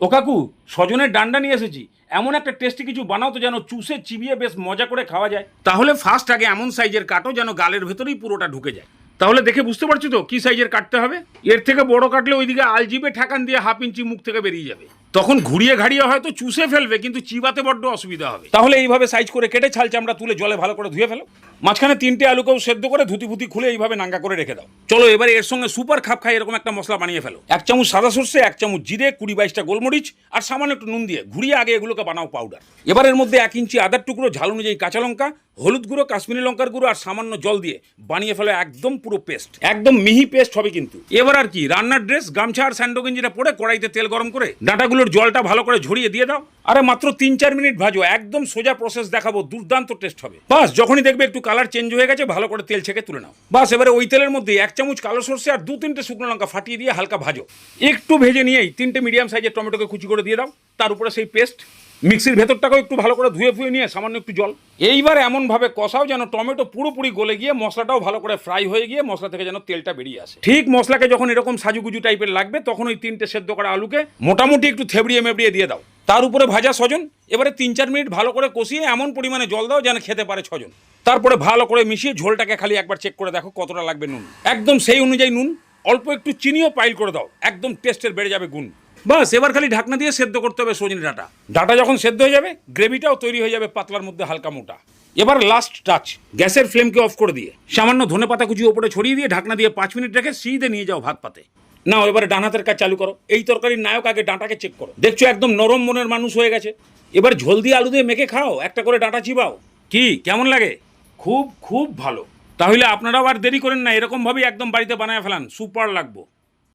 ও কাকু, স্বজনের ডান্ডা নিয়ে এসেছি। এমন একটা টেস্টি কিছু বানাও তো যেন চুষে, চিবিয়ে বেশ মজা করে খাওয়া যায়। তাহলে ফার্স্ট আগে এমন সাইজের কাটো যেন গালের ভেতরেই পুরোটা ঢুকে যায়। তাহলে দেখে বুঝতে পারছ তো, কি সাইজের কাটতে হবে? এর থেকে বড় কাটলে ওইদিকে আলজিবে ঠেকান দিয়ে হাফ ইঞ্চি মুখ থেকে বেরিয়ে যাবে। তখন ঘুরিয়ে ঘাড়িয়ে হয়তো চুষে ফেলবে, কিন্তু চিবাতে বড্ড অসুবিধা হবে। তাহলে এইভাবে সাইজ করে কেটে ছাল চামড়া তুলে জলে ভালো করে ধুয়ে ফেলো। মাঝখানে তিনটে আলুকেও সেদ্ধ করে ধুতি ফুতি খুলে এইভাবে নাঙ্গা করে রেখে দাও। চলো এবারে এর সঙ্গে সুপার খাপ খাই, এরকম একটা মশলা বানিয়ে ফেলো। এক চামচ সাদা সর্ষে, এক চামচ জিরে, কুড়ি বাইশটা গোলমরিচ, আর সামান্য একটু নুন দিয়ে ঘুরিয়ে আগে এগুলোকে বানাও পাউডার এবার এর মধ্যে এক ইঞ্চি আদার টুকরো, ঝাল অনুযায়ী কাঁচা লঙ্কা, হলুদ গুঁড়ো, কাশ্মীরি লঙ্কার গুঁড়ো, আর সামান্য জল দিয়ে বানিয়ে ফেলো একদম পুরো পেস্ট একদম মিহি পেস্ট হবে কিন্তু। এবার আর কি, রান্নার ড্রেস গামছা আর স্যান্ডো গেঞ্জিটা পরে কড়াইতে তেল গরম করে ডাঁটাগুলোর জলটা ভালো করে ঝরিয়ে দিয়ে দাও। আরে মাত্র তিন চার মিনিট ভাজো, একদম সোজা প্রসেস দেখাবো, দুর্দান্ত টেস্ট হবে। বাস, যখনই দেখবে একটু কালার চেঞ্জ হয়ে গেছে, ভালো করে তেল ছেঁকে তুলে নাও। বাস, এবারে ওই তেলের মধ্যে এক চামচ কালো সর্ষে আর দু তিনটে শুকনো লঙ্কা ফাটিয়ে দিয়ে হালকা ভাজো। একটু ভেজে নিয়েই তিনটে মিডিয়াম সাইজের টমেটোকে কুচি করে দিয়ে দাও। তার উপরে সেই পেস্ট মিক্সির ভেতরটাকেও একটু ভালো করে ধুয়ে ফুয়ে নিয়ে সামান্য একটু জল। এইবার এমনভাবে কষাও যেন টমেটো পুরোপুরি গলে গিয়ে মশলাটাও ভালো করে ফ্রাই হয়ে গিয়ে মশলা থেকে যেন তেলটা বেরিয়ে আসে। ঠিক মশলাকে যখন এরকম সাজুগুজু টাইপের লাগবে, তখন ওই তিনটে সেদ্ধ করা আলুকে মোটামুটি একটু থেবড়িয়ে মেবড়িয়ে দিয়ে দাও। তার উপরে ভাজা সজন এবারে তিন চার মিনিট ভালো করে কষিয়ে এমন পরিমাণে জল দাও যেন খেতে পারে ছজন। তারপরে ভালো করে মিশিয়ে ঝোলটাকে খালি একবার চেক করে দেখো কতটা লাগবে নুন। একদম সেই অনুযায়ী নুন, অল্প একটু চিনিও পাইল করে দাও। একদম টেস্টের বেড়ে যাবে গুণ। বাস, এবার খালি ঢাকনা দিয়ে সেদ্ধ করতে হবে সজনে ডাটা। ডাটা যখন সেদ্ধ হয়ে যাবে, গ্রেভিটাও তৈরি হয়ে যাবে পাতলার মধ্যে হালকা মোটা। এবার লাস্ট টাচ গ্যাসের ফ্লেমকে অফ করে দিয়ে, সামান্য ধনে পাতা কুচি ওপরে ছড়িয়ে দিয়ে ঢাকনা দিয়ে পাঁচ মিনিট রেখে সিধে নিয়ে যাও ভাত পাতে। নাও, এবারে ডান হাতের কাজ চালু করো। এই তরকারির নায়ক আগে ডাঁটাকে চেক করো। দেখছ একদম নরম মনের মানুষ হয়ে গেছে। এবার ঝোল দিয়ে আলু দিয়ে মেখে খাও, একটা করে ডাঁটা চিবাও। কি, কেমন লাগে? খুব খুব ভালো। তাহলে আপনারাও আর দেরি করেন না, এরকমভাবেই একদম বাড়িতে বানায় ফেলান, সুপার লাগবো।